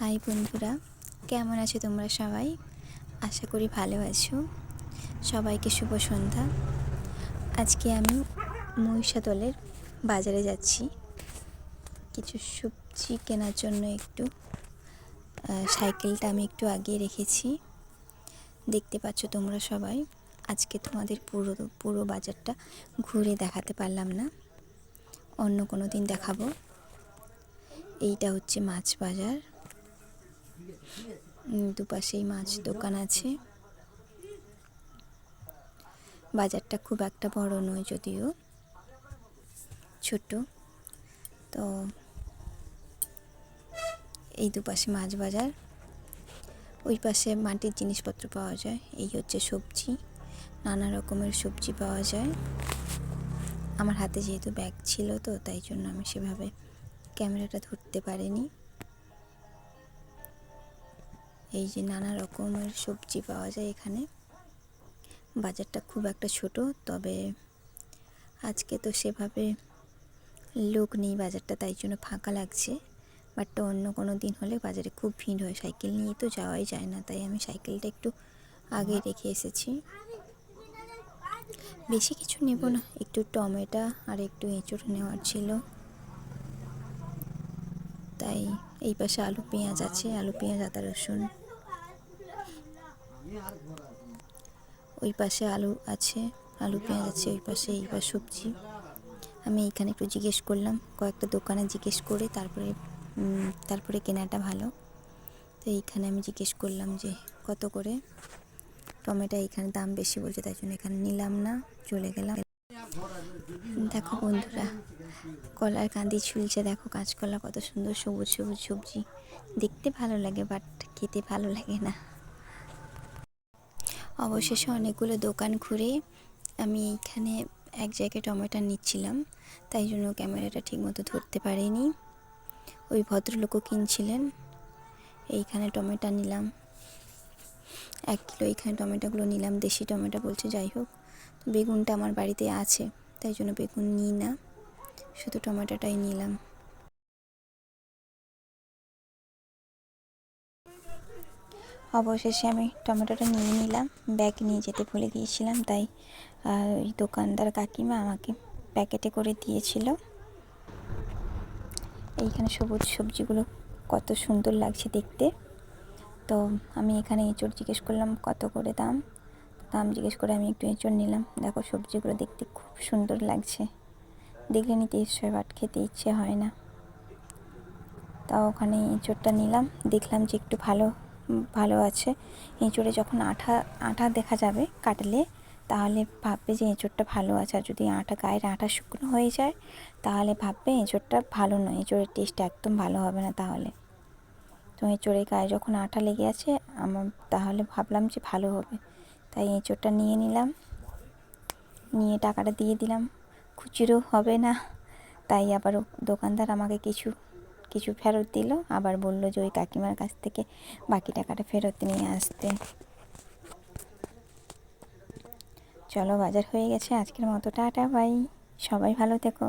High বন্ধুরা, কেমন আছো তোমরা সবাই? আশা করি ভালো আছো। সবাইকে শুভ সন্ধ্যা। আজকে আমি মহিষাদলের বাজারে যাচ্ছি। কিছু সবজি কেনার জন্য একটু সাইকেলটা আমি একটু আগিয়ে রেখেছি। দেখতে পাচ্ছ তোমরা সবাই, আজকে তোমাদের পুরো পুরো বাজারটা ঘুরে দেখাতে পারলাম না। অন্য কোনো দিন দেখাবো। এইটা হচ্ছে মাছ বাজার। দুপাশেই মাছ দোকান আছে। বাজারটা খুব একটা বড় নয় যদিও ছোট তো এই দুপাশে মাছ বাজার। ওই পাশে মাটির জিনিসপত্র পাওয়া যায়। এই হচ্ছে সবজি। নানা রকমের সবজি পাওয়া যায়। আমার হাতে যেহেতু ব্যাগ ছিল তো, তাই জন্য আমি সেভাবে ক্যামেরাটা ধরতে পারিনি। এই যে নানা রকমের সবজি পাওয়া যায় এখানে। বাজারটা খুব একটা ছোট, তবে আজকে তো সেভাবে লোক নেই বাজারটা, তাই জন্য ফাঁকা লাগছে। বাট অন্য কোনো দিন হলে বাজারে খুব ভিড় হয়, সাইকেল নিয়ে তো যাওয়াই যায় না, তাই আমি সাইকেলটা একটু আগে রেখে এসেছি। বেশি কিছু নেব না, একটু টমেটো আর একটু এঁচড় নেওয়ার ছিল। তাই এই পাশে আলু পেঁয়াজ আছে, আলু পেঁয়াজ, আদা রসুন ওই পাশে আলু আছে, আলু পেঁয়াজ আছে, ওই পাশে এই পাশে সবজি। আমি এইখানে একটু জিজ্ঞেস করলাম, কয়েকটা দোকানে জিজ্ঞেস করে তারপরে তারপরে কেনাটা ভালো। তো এইখানে আমি জিজ্ঞেস করলাম যে, কত করে? টমেটো এইখানে দাম বেশি বলছে, তাই জন্য এখানে নিলাম না, চলে গেলাম। দেখো বন্ধুরা, কলার কাঁদি ঝুলছে, দেখো কাঁচকলা কত সুন্দর সবুজ সবুজ সবজি। দেখতে ভালো লাগে বাট খেতে ভালো লাগে না। অবশেষে অনেকগুলো দোকান ঘুরে আমি এইখানে এক জায়গায় টমেটো নিচ্ছিলাম। তাই জন্য ক্যামেরাটা ঠিকমতো ধরতে পারিনি। ওই ভদ্রলোকও কিনছিলেন। এইখানে টমেটো নিলাম। এক কিলো এইখানে টমেটোগুলো নিলাম। দেশি টমেটো বলছে, যাই হোক, বেগুনটা আমার বাড়িতে আছে, তাই জন্য বেগুন নিই না। শুধু টমেটোটাই নিলাম। অবশেষে আমি টমেটোটা নিয়ে নিলাম। ব্যাগ নিয়ে যেতে ভুলে গিয়েছিলাম, তাই ওই দোকানদার কাকিমা আমাকে প্যাকেটে করে দিয়েছিল। এইখানে সবুজ সবজিগুলো কত সুন্দর লাগছে দেখতে। তো আমি এখানে এঁচড় জিজ্ঞেস করলাম, কত করে দাম? দাম জিজ্ঞেস করে আমি একটু এঁচড় নিলাম। দেখো সবজিগুলো দেখতে খুব সুন্দর লাগছে। দেখলে নিতে ইচ্ছে বাট খেতে ইচ্ছে হয় না। তাও ওখানে এঁচড়টা নিলাম। দেখলাম যে একটু ভালো ভালো আছে। এঁচড়ে যখন আঠা আঠা দেখা যাবে কাটলে, তাহলে ভাববে যে এঁচড়টা ভালো আছে। আর যদি আঠা গায়ের আঠা শুকনো হয়ে যায়, তাহলে ভাববে এঁচড়টা ভালো নয়। এঁচড়ের টেস্ট একদম ভালো হবে না তাহলে। তো এঁচড়ের গায়ে যখন আঠা লেগে আছে, আমার তাহলে ভাবলাম যে ভালো হবে। তাই এঁচড়টা নিয়ে নিলাম। নিয়ে টাকাটা দিয়ে দিলাম। খুচরো হবে না। তাই আবার দোকানদার আমাকে কিছু কিছু ফেরত দিল। আবার বলল যে ওই কাকিমার কাছ থেকে বাকি টাকাটা ফেরত নিয়ে আসতে। চলো বাজার হয়ে গেছে। আজকের মতো টাটা, বাই। সবাই ভালো থেকো।